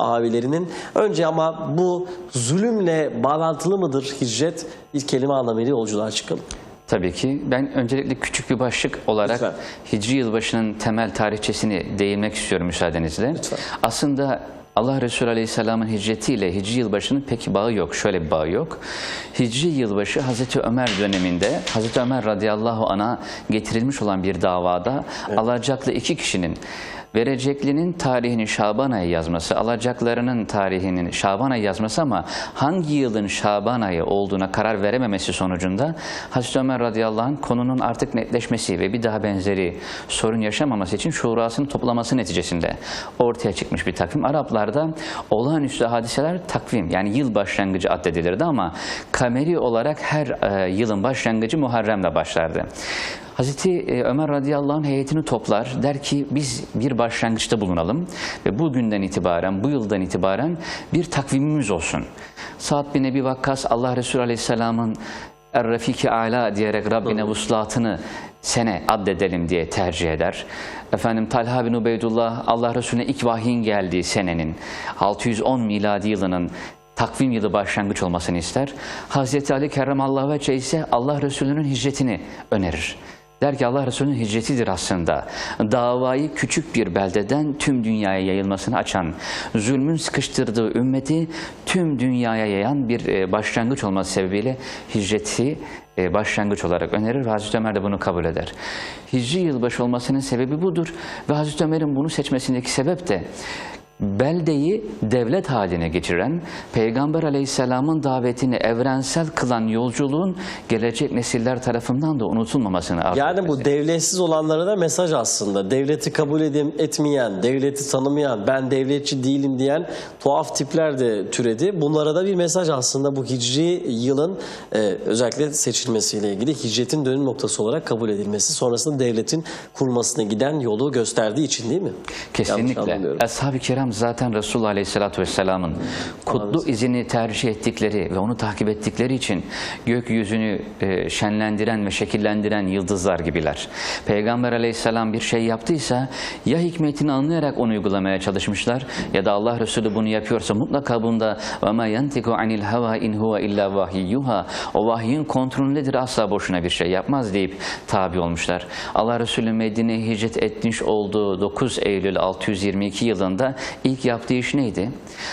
abilerinin. Önce ama bu zulümle bağlantılı mıdır hicret? Bir kelime anlamıyla yolculuğa çıkalım. Tabii ki. Ben öncelikle küçük bir başlık olarak Lütfen. Hicri yılbaşının temel tarihçesini değinmek istiyorum müsaadenizle. Lütfen. Aslında Allah Resulü Aleyhisselam'ın hicretiyle Hicri yılbaşının pek bağı yok. Şöyle bir bağı yok. Hicri yılbaşı Hazreti Ömer döneminde Hazreti Ömer radıyallahu ana getirilmiş olan bir davada alacaklı iki kişinin vereceklinin tarihini Şaban ayı yazması, alacaklarının tarihinin Şaban ayı yazması ama hangi yılın Şaban ayı olduğuna karar verememesi sonucunda Hazreti Ömer radıyallahu anh konunun artık netleşmesi ve bir daha benzeri sorun yaşamaması için şurasını toplaması neticesinde ortaya çıkmış bir takvim. Araplarda olağanüstü hadiseler takvim yani yıl başlangıcı addedilirdi ama kameri olarak her e, yılın başlangıcı Muharrem'le başlardı. Hazreti e, Ömer radıyallahu anh heyetini toplar. Der ki biz bir başlangıçta bulunalım ve bugünden itibaren, bu yıldan itibaren bir takvimimiz olsun. Sa'd bin Ebi Vakkas Allah Resulü aleyhisselamın Er-Rafiki Ala diyerek Rabbine vuslatını sene addedelim diye tercih eder. Efendim Talha bin Ubeydullah Allah Resulüne ilk vahyin geldiği senenin 610 miladi yılının takvim yılı başlangıç olmasını ister. Hazreti Ali Kerremallahu Vece ise Allah Resulü'nün hicretini önerir. Der ki Allah Resulü'nün hicretidir aslında. Davayı küçük bir beldeden tüm dünyaya yayılmasını açan, zulmün sıkıştırdığı ümmeti tüm dünyaya yayan bir e, başlangıç olması sebebiyle hicreti e, başlangıç olarak önerir ve Hazreti Ömer de bunu kabul eder. Hicri yılbaşı olmasının sebebi budur ve Hazreti Ömer'in bunu seçmesindeki sebep de beldeyi devlet haline geçiren, Peygamber aleyhisselamın davetini evrensel kılan yolculuğun gelecek nesiller tarafından da unutulmamasını arzu Yani bu devletsiz olanlara da mesaj aslında. Devleti kabul edim, etmeyen, devleti tanımayan, ben devletçi değilim diyen tuhaf tipler de türedi. Bunlara da bir mesaj aslında bu hicri yılın e, özellikle seçilmesiyle ilgili hicretin dönüm noktası olarak kabul edilmesi. Sonrasında devletin kurmasına giden yolu gösterdiği için değil mi? Kesinlikle. Ashab-ı kiram zaten Resulullah Aleyhisselatü Vesselam'ın kutlu izini tercih ettikleri ve onu takip ettikleri için gökyüzünü e, şenlendiren ve şekillendiren yıldızlar gibiler. Peygamber Aleyhisselam bir şey yaptıysa ya hikmetini anlayarak onu uygulamaya çalışmışlar ya da Allah Resulü bunu yapıyorsa mutlaka bunda وَمَا يَنْتِكُ عَنِ الْهَوَا اِنْ هُوَ اِلَّا وَحِيُّهَا O vahyin kontrolündedir asla boşuna bir şey yapmaz deyip tabi olmuşlar. Allah Resulü Medine'ye hicret etmiş olduğu 9 Eylül 622 yılında ilk yaptığı iş neydi?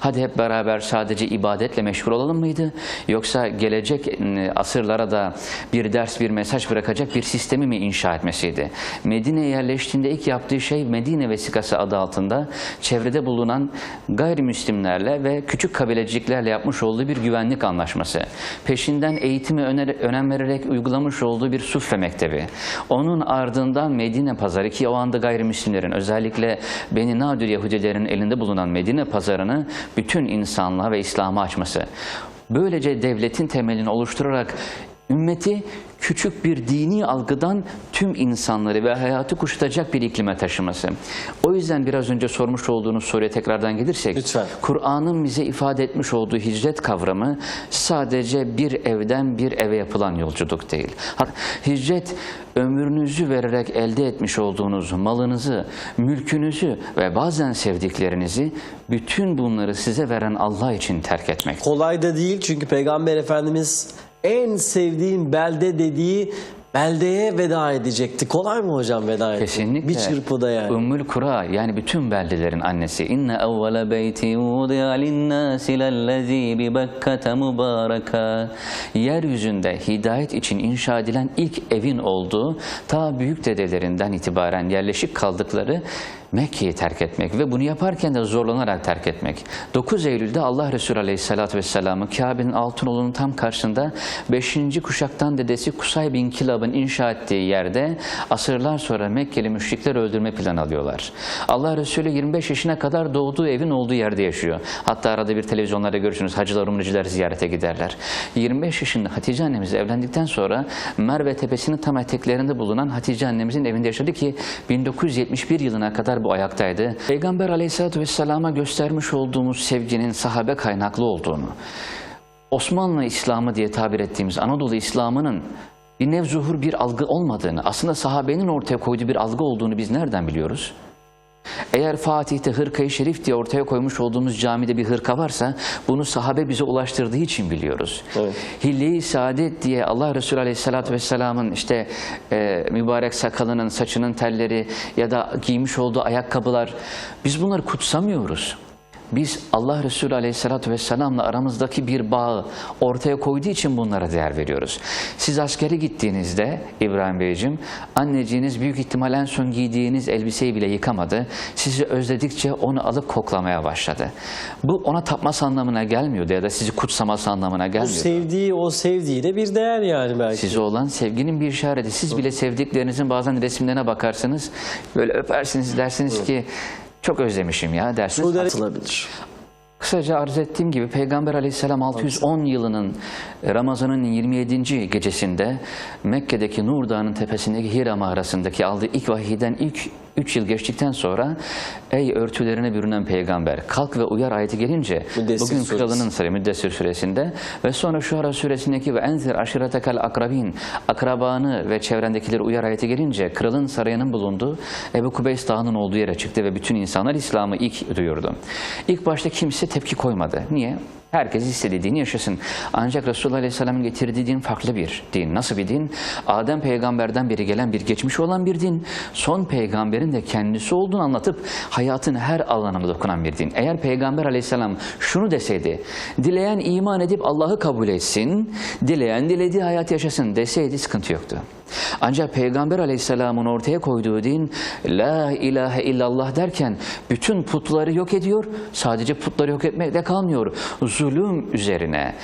Hadi hep beraber sadece ibadetle meşgul olalım mıydı? Yoksa gelecek e, asırlara da bir ders, bir mesaj bırakacak bir sistemi mi inşa etmesiydi? Medine'ye yerleştiğinde ilk yaptığı şey Medine Vesikası adı altında çevrede bulunan gayrimüslimlerle ve küçük kabileciklerle yapmış olduğu bir güvenlik anlaşması. Peşinden eğitime öner- önem vererek uygulamış olduğu bir sufre mektebi. Onun ardından Medine pazarı ki o anda gayrimüslimlerin özellikle Beni Nadir Yahudilerin elinde bulunan Medine pazarını bütün insanlığa ve İslam'a açması. Böylece devletin temelini oluşturarak ümmeti küçük bir dini algıdan tüm insanları ve hayatı kuşatacak bir iklime taşıması. O yüzden biraz önce sormuş olduğunuz soruya tekrardan gelirsek. Kur'an'ın bize ifade etmiş olduğu hicret kavramı sadece bir evden bir eve yapılan yolculuk değil. Hicret ömrünüzü vererek elde etmiş olduğunuz malınızı, mülkünüzü ve bazen sevdiklerinizi bütün bunları size veren Allah için terk etmek. Kolay da değil çünkü Peygamber Efendimiz en sevdiğim belde dediği beldeye veda edecekti. Kolay mı hocam veda etmek? Kesinlikle. Bir çırpıda yani. Ümmül Kura yani bütün beldelerin annesi. İnne evvele beyti vudi'a linnâsi lellezî bi Bekkate mübâreka. Yeryüzünde hidayet için inşa edilen ilk evin olduğu ta büyük dedelerinden itibaren yerleşik kaldıkları Mekke'yi terk etmek ve bunu yaparken de zorlanarak terk etmek. 9 Eylül'de Allah Resulü Aleyhisselatü Vesselam'ı Kabe'nin Altınoğlu'nun tam karşısında 5. kuşaktan dedesi Kusay bin Kilab'ın inşa ettiği yerde asırlar sonra Mekkeli müşrikler öldürme planı alıyorlar. Allah Resulü 25 yaşına kadar doğduğu evin olduğu yerde yaşıyor. Hatta arada bir televizyonlarda görürsünüz hacılar, umreciler ziyarete giderler. 25 yaşında Hatice annemiz evlendikten sonra Merve Tepesi'nin tam eteklerinde bulunan Hatice annemizin evinde yaşadı ki 1971 yılına kadar bu ayaktaydı. Peygamber Aleyhisselatü Vesselam'a göstermiş olduğumuz sevginin sahabe kaynaklı olduğunu, Osmanlı İslamı diye tabir ettiğimiz Anadolu İslam'ının bir nevzuhur bir algı olmadığını, aslında sahabenin ortaya koyduğu bir algı olduğunu biz nereden biliyoruz? Eğer Fatih'te hırkayı şerif diye ortaya koymuş olduğumuz camide bir hırka varsa bunu sahabe bize ulaştırdığı için biliyoruz. Evet. Hilli-i Saadet diye Allah Resulü Aleyhisselatü Vesselam'ın işte e, mübarek sakalının, saçının telleri ya da giymiş olduğu ayakkabılar biz bunları kutsamıyoruz. Biz Allah Resulü Aleyhisselatü Vesselam'la aramızdaki bir bağı ortaya koyduğu için bunlara değer veriyoruz. Siz askere gittiğinizde İbrahim Beyciğim, anneciğiniz büyük ihtimal en son giydiğiniz elbiseyi bile yıkamadı. Sizi özledikçe onu alıp koklamaya başladı. Bu ona tapması anlamına gelmiyordu ya da sizi kutsaması anlamına Bu gelmiyordu. sevdiği o sevdiğiyle bir değer yani belki. Size olan sevginin bir işareti. Siz bile sevdiklerinizin bazen resimlerine bakarsınız. Böyle öpersiniz dersiniz ki çok özlemişim ya dersiniz. Değer atılabilir. Kısaca arz ettiğim gibi Peygamber aleyhisselam 610 yılının e, Ramazan'ın 27. gecesinde Mekke'deki Nur Dağı'nın tepesindeki Hira mağarasındaki aldığı ilk vahiyden ilk 3 yıl geçtikten sonra ey örtülerine bürünen peygamber kalk ve uyar ayeti gelince Müddessir bugün suresi. kralının sarı Müddessir suresinde ve sonra Şuara suresindeki ve enzir aşiretekel akrabin akrabanı ve çevrendekileri uyar ayeti gelince kralın sarayının bulunduğu Ebu Kubeys Dağı'nın olduğu yere çıktı ve bütün insanlar İslam'ı ilk duyurdu. İlk başta kimse tepki koymadı. Niye? Herkes istediği dini yaşasın. Ancak Resulullah Aleyhisselam'ın getirdiği din farklı bir din. Nasıl bir din? Adem peygamberden beri gelen bir geçmiş olan bir din. Son peygamberin de kendisi olduğunu anlatıp hayatın her alanına dokunan bir din. Eğer peygamber aleyhisselam şunu deseydi, dileyen iman edip Allah'ı kabul etsin, dileyen dilediği hayat yaşasın deseydi sıkıntı yoktu. Ancak Peygamber Aleyhisselam'ın ortaya koyduğu din La ilahe illallah derken bütün putları yok ediyor. Sadece putları yok etmekle kalmıyor. Zulüm üzerine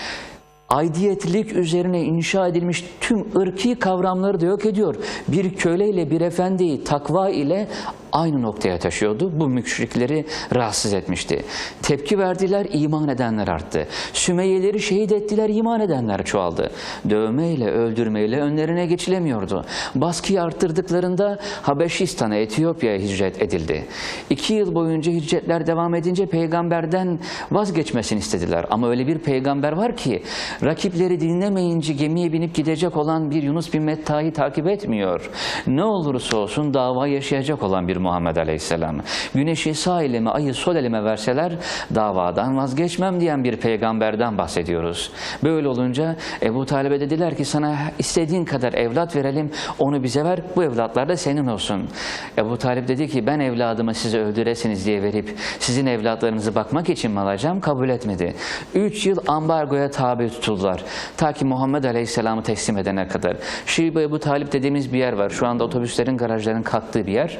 aidiyetlik üzerine inşa edilmiş tüm ırki kavramları da yok ediyor. Bir köleyle bir efendiyi takva ile aynı noktaya taşıyordu. Bu müşrikleri rahatsız etmişti. Tepki verdiler, iman edenler arttı. Sümeyyeleri şehit ettiler, iman edenler çoğaldı. Dövmeyle, öldürmeyle önlerine geçilemiyordu. Baskıyı arttırdıklarında Habeşistan'a, Etiyopya'ya hicret edildi. İki yıl boyunca hicretler devam edince peygamberden vazgeçmesini istediler. Ama öyle bir peygamber var ki rakipleri dinlemeyince gemiye binip gidecek olan bir Yunus bin Metta'yı takip etmiyor. Ne olursa olsun dava yaşayacak olan bir Muhammed Aleyhisselam. Güneşi sağ elime, ayı sol elime verseler davadan vazgeçmem diyen bir peygamberden bahsediyoruz. Böyle olunca Ebu Talib'e dediler ki sana istediğin kadar evlat verelim onu bize ver bu evlatlar da senin olsun. Ebu Talip dedi ki ben evladımı size öldüresiniz diye verip sizin evlatlarınızı bakmak için mi alacağım kabul etmedi. Üç yıl ambargoya tabi tutuldular. Ta ki Muhammed Aleyhisselam'ı teslim edene kadar. Şiibe Ebu Talip dediğimiz bir yer var. Şu anda otobüslerin garajların kalktığı bir yer.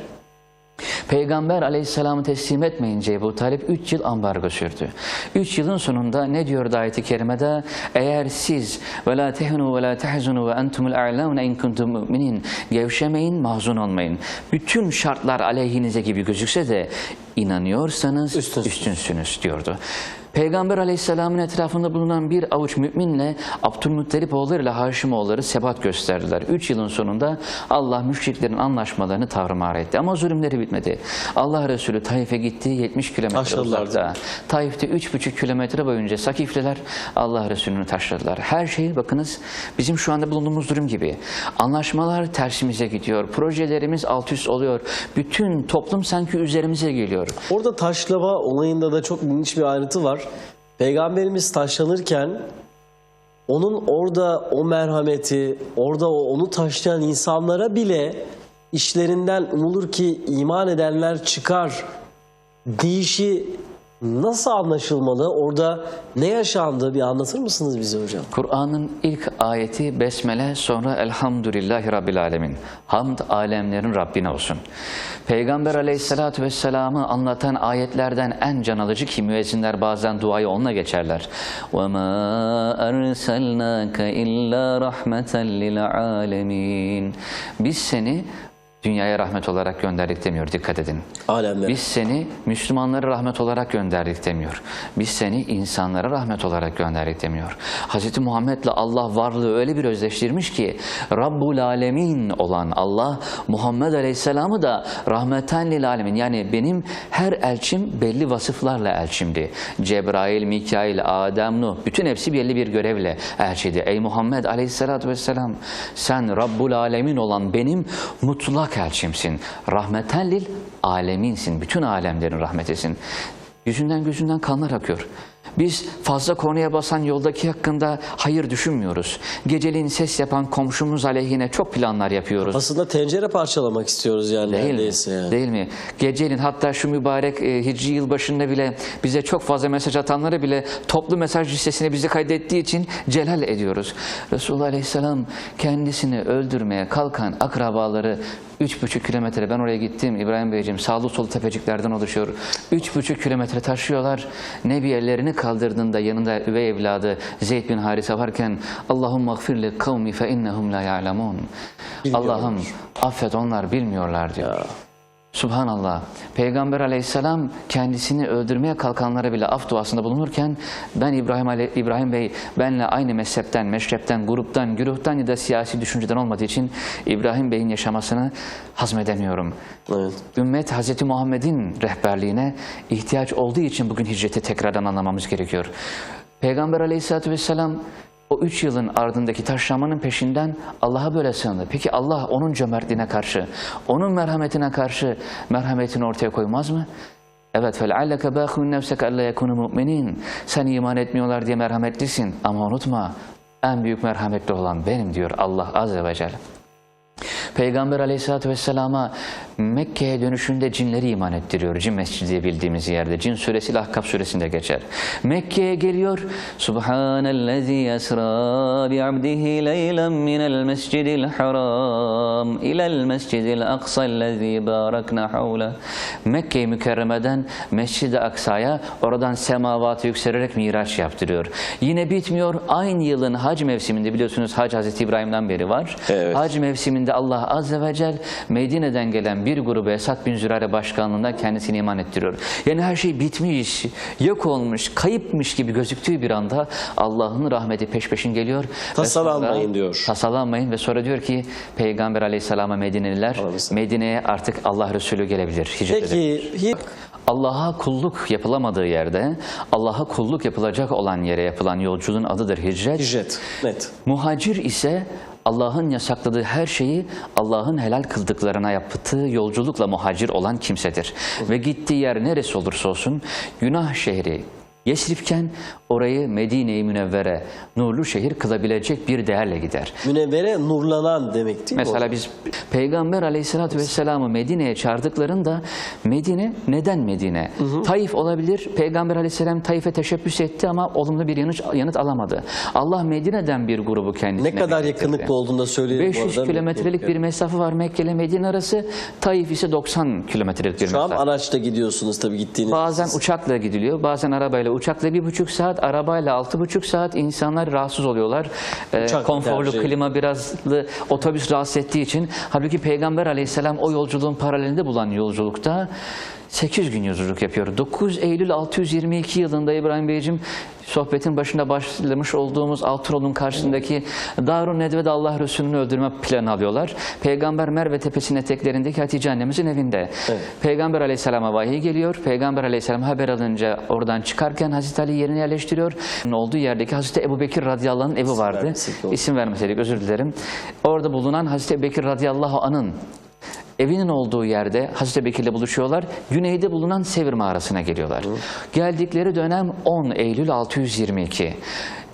Peygamber aleyhisselamı teslim etmeyince Ebu Talip 3 yıl ambargo sürdü. 3 yılın sonunda ne diyor ayet-i kerimede? Eğer siz ve la tehnu ve la tehzunu ve entumul a'launa in kuntum mu'minin gevşemeyin, mahzun olmayın. Bütün şartlar aleyhinize gibi gözükse de inanıyorsanız Üstünsünüz. üstünsünüz diyordu. Peygamber aleyhisselamın etrafında bulunan bir avuç müminle Abdülmuttalip oğulları ile Haşimoğulları sebat gösterdiler. Üç yılın sonunda Allah müşriklerin anlaşmalarını tarumar etti. Ama zulümleri bitmedi. Allah Resulü Taif'e gitti 70 kilometre uzakta. Taif'te 3,5 kilometre boyunca Sakifliler Allah Resulü'nü taşladılar. Her şey bakınız bizim şu anda bulunduğumuz durum gibi. Anlaşmalar tersimize gidiyor. Projelerimiz alt üst oluyor. Bütün toplum sanki üzerimize geliyor. Orada taşlama olayında da çok ilginç bir ayrıntı var. Peygamberimiz taşlanırken onun orada o merhameti, orada onu taşlayan insanlara bile işlerinden umulur ki iman edenler çıkar deyişi nasıl anlaşılmalı? Orada ne yaşandı bir anlatır mısınız bize hocam? Kur'an'ın ilk ayeti Besmele sonra Elhamdülillahi Rabbil Alemin. Hamd alemlerin Rabbine olsun. Peygamber aleyhissalatü vesselam'ı anlatan ayetlerden en can alıcı ki müezzinler bazen duayı onunla geçerler. وَمَا أَرْسَلْنَاكَ إِلَّا رَحْمَةً لِلْعَالَمِينَ Biz seni dünyaya rahmet olarak gönderdik demiyor dikkat edin. Alemler. Biz seni Müslümanlara rahmet olarak gönderdik demiyor. Biz seni insanlara rahmet olarak gönderdik demiyor. Hz. Muhammed'le Allah varlığı öyle bir özleştirmiş ki Rabbul Alemin olan Allah Muhammed Aleyhisselam'ı da rahmeten lil alemin yani benim her elçim belli vasıflarla elçimdi. Cebrail, Mikail, Adem, Nuh bütün hepsi belli bir görevle elçiydi. Ey Muhammed Aleyhisselatü Vesselam sen Rabbul Alemin olan benim mutlak hak elçimsin. Rahmeten lil aleminsin. Bütün alemlerin rahmetisin. Yüzünden gözünden kanlar akıyor. Biz fazla kornaya basan yoldaki hakkında hayır düşünmüyoruz. Geceliğin ses yapan komşumuz aleyhine çok planlar yapıyoruz. Aslında tencere parçalamak istiyoruz yani Değil mi? neredeyse yani. Değil mi? Gecenin hatta şu mübarek e, hicri yılbaşında bile bize çok fazla mesaj atanları bile toplu mesaj listesine bizi kaydettiği için celal ediyoruz. Resulullah Aleyhisselam kendisini öldürmeye kalkan akrabaları üç buçuk kilometre ben oraya gittim İbrahim Beyciğim sağlı solu tepeciklerden oluşuyor. Üç buçuk kilometre taşıyorlar. Nebi ellerini kaldırdığında yanında üvey evladı Zeyd bin Harise varken Allahümme gfirli kavmi fe innehum la ya'lemun. Allah'ım affet onlar bilmiyorlar diyor. Subhanallah. Peygamber aleyhisselam kendisini öldürmeye kalkanlara bile af duasında bulunurken ben İbrahim, Ale- İbrahim Bey benle aynı mezhepten, meşrepten, gruptan, güruhtan ya da siyasi düşünceden olmadığı için İbrahim Bey'in yaşamasını hazmedemiyorum. Evet. Ümmet Hz. Muhammed'in rehberliğine ihtiyaç olduğu için bugün hicreti tekrardan anlamamız gerekiyor. Peygamber aleyhissalatü vesselam o üç yılın ardındaki taşlamanın peşinden Allah'a böyle sığındı. Peki Allah onun cömertliğine karşı, onun merhametine karşı merhametini ortaya koymaz mı? Evet فَلَعَلَّكَ بَاخُنْ نَفْسَكَ أَلَّا يَكُونُ مُؤْمِنِينَ Sen iman etmiyorlar diye merhametlisin ama unutma en büyük merhametli olan benim diyor Allah Azze ve Celle. Peygamber aleyhissalatü vesselama Mekke'ye dönüşünde cinleri iman ettiriyor. Cin mescidi diye bildiğimiz yerde. Cin suresi ile Ahkaf suresinde geçer. Mekke'ye geliyor. Subhanellezi esra bi'abdihi leylen minel mescidil haram ilel mescidil aksa'llezi barakna havle. Mekke-i Mükerreme'den Mescid-i Aksa'ya oradan semavatı yükselerek miraç yaptırıyor. Yine bitmiyor. Aynı yılın hac mevsiminde biliyorsunuz hac Hazreti İbrahim'den beri var. Evet. Hac mevsiminde Allah Azze ve Celle Medine'den gelen bir grubu Esad bin Zürare başkanlığında kendisini iman ettiriyor. Yani her şey bitmiş, yok olmuş, kayıpmış gibi gözüktüğü bir anda Allah'ın rahmeti peş peşin geliyor. Tasalanmayın sonra- diyor. Tasalanmayın ve sonra diyor ki Peygamber Aleyhisselam'a Medineliler. Medine'ye artık Allah Resulü gelebilir. Hicret. Peki Allah'a kulluk yapılamadığı yerde, Allah'a kulluk yapılacak olan yere yapılan yolculuğun adıdır hicret. hicret net. Muhacir ise Allah'ın yasakladığı her şeyi Allah'ın helal kıldıklarına yaptığı yolculukla muhacir olan kimsedir. Ve gittiği yer neresi olursa olsun günah şehri Yesribken orayı Medine-i Münevvere, nurlu şehir kılabilecek bir değerle gider. Münevvere nurlanan demek değil mi? Mesela biz Peygamber Aleyhisselatü Vesselam'ı Medine'ye çağırdıklarında Medine neden Medine? Taif olabilir. Peygamber Aleyhisselam Taif'e teşebbüs etti ama olumlu bir yanıt, yanıt alamadı. Allah Medine'den bir grubu kendisine Ne kadar yakınlıkta olduğunu da söyleyelim. bu 500 arada. kilometrelik bir mesafe var Mekke ile Medine arası. Taif ise 90 kilometrelik bir Şu an mesafe. araçta gidiyorsunuz tabii gittiğiniz. Bazen uçakla gidiliyor, bazen arabayla. Uçakla bir buçuk saat, arabayla altı buçuk saat insanlar rahatsız oluyorlar. Uçak konforlu, tercih. klima birazlı otobüs rahatsız ettiği için. Halbuki Peygamber aleyhisselam o yolculuğun paralelinde bulan yolculukta 8 gün yolculuk yapıyor. 9 Eylül 622 yılında İbrahim Beyciğim sohbetin başında başlamış olduğumuz Altıroğlu'nun karşısındaki Darun Nedve'de Allah Resulü'nü öldürme planı alıyorlar. Peygamber Merve Tepesi'nin eteklerindeki Hatice annemizin evinde. Peygamber Aleyhisselam'a vahiy geliyor. Peygamber Aleyhisselam haber alınca oradan çıkarken Hazreti Ali yerine yerleştiriyor. Olduğu yerdeki Hazreti Ebu Bekir radıyallahu anh'ın evi vardı. İsim vermeseydik özür dilerim. Orada bulunan Hazreti Ebu Bekir radıyallahu anh'ın evinin olduğu yerde Hazreti Bekir'le buluşuyorlar. Güneyde bulunan Sevir mağarasına geliyorlar. Geldikleri dönem 10 Eylül 622.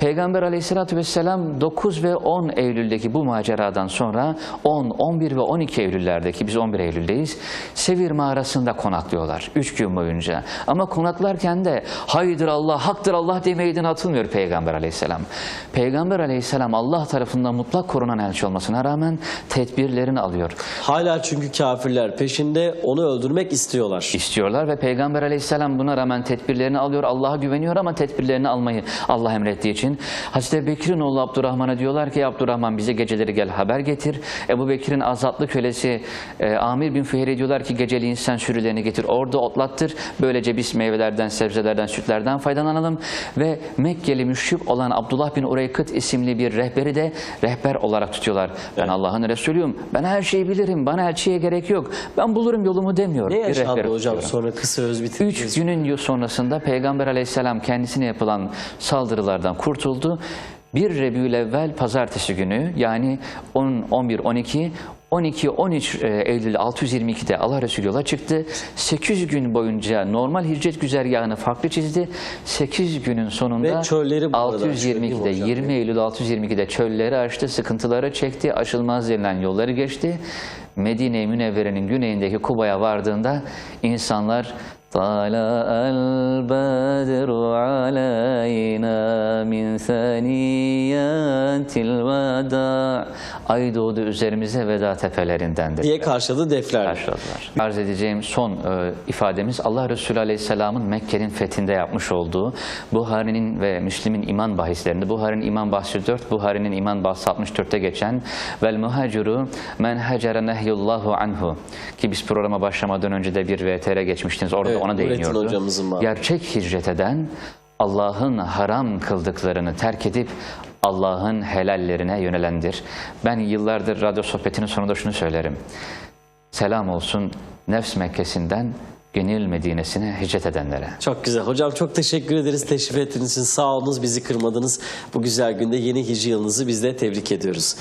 Peygamber aleyhissalatü vesselam 9 ve 10 Eylül'deki bu maceradan sonra 10, 11 ve 12 Eylül'lerdeki biz 11 Eylül'deyiz. Sevir mağarasında konaklıyorlar 3 gün boyunca. Ama konaklarken de haydır Allah, haktır Allah demeyden atılmıyor Peygamber aleyhisselam. Peygamber aleyhisselam Allah tarafından mutlak korunan elçi olmasına rağmen tedbirlerini alıyor. Hala çünkü kafirler peşinde onu öldürmek istiyorlar. istiyorlar ve Peygamber aleyhisselam buna rağmen tedbirlerini alıyor. Allah'a güveniyor ama tedbirlerini almayı Allah emrettiği için. Hazreti Bekir'in oğlu Abdurrahman'a diyorlar ki Abdurrahman bize geceleri gel haber getir. Ebu Bekir'in azatlı kölesi e, Amir bin Füheyre diyorlar ki geceliğin sen sürülerini getir orada otlattır. Böylece biz meyvelerden, sebzelerden, sütlerden faydalanalım. Ve Mekkeli müşrik olan Abdullah bin Ureykıt isimli bir rehberi de rehber olarak tutuyorlar. Ben Allah'ın Resulüyüm. Ben her şeyi bilirim. Bana elçiye gerek yok. Ben bulurum yolumu demiyor. Ne yaşandı hocam tutuyorum. sonra kısa öz bitireceğiz. Üç günün sonrasında Peygamber aleyhisselam kendisine yapılan saldırılardan kurtuldu. Bir Rebiyül evvel pazartesi günü yani 10, 11, 12 12-13 e, Eylül 622'de Allah Resulü yola çıktı. 8 gün boyunca normal hicret güzergahını farklı çizdi. 8 günün sonunda Ve çölleri bu arada söyleyeyim 622'de hocam. 20 Eylül 622'de çölleri aştı, sıkıntıları çekti, aşılmaz denilen yolları geçti. Medine-i Münevvere'nin güneyindeki Kuba'ya vardığında insanlar طلع البدر علينا من ثنيات الوداع. Ay doğdu üzerimize veda tepelerinden dedi. diye karşıladı deflerle. Karşıladılar. Arz edeceğim son e, ifademiz Allah Resulü Aleyhisselam'ın Mekke'nin fethinde yapmış olduğu Buhari'nin ve Müslim'in iman bahislerinde Buhari'nin iman bahsi 4, Buhari'nin iman bahsi 64'te geçen vel muhaciru men hacere nehyullahu anhu ki biz programa başlamadan önce de bir VTR geçmiştiniz. Orada Evet, ona değiniyordu. Gerçek hicret eden Allah'ın haram kıldıklarını terk edip Allah'ın helallerine yönelendir. Ben yıllardır radyo sohbetinin sonunda şunu söylerim. Selam olsun nefs Mekkesi'nden gönül Medine'sine hicret edenlere. Çok güzel. Hocam çok teşekkür ederiz. Teşrif ettiğiniz için sağ olunuz. Bizi kırmadınız. Bu güzel günde yeni hicri yılınızı biz de tebrik ediyoruz.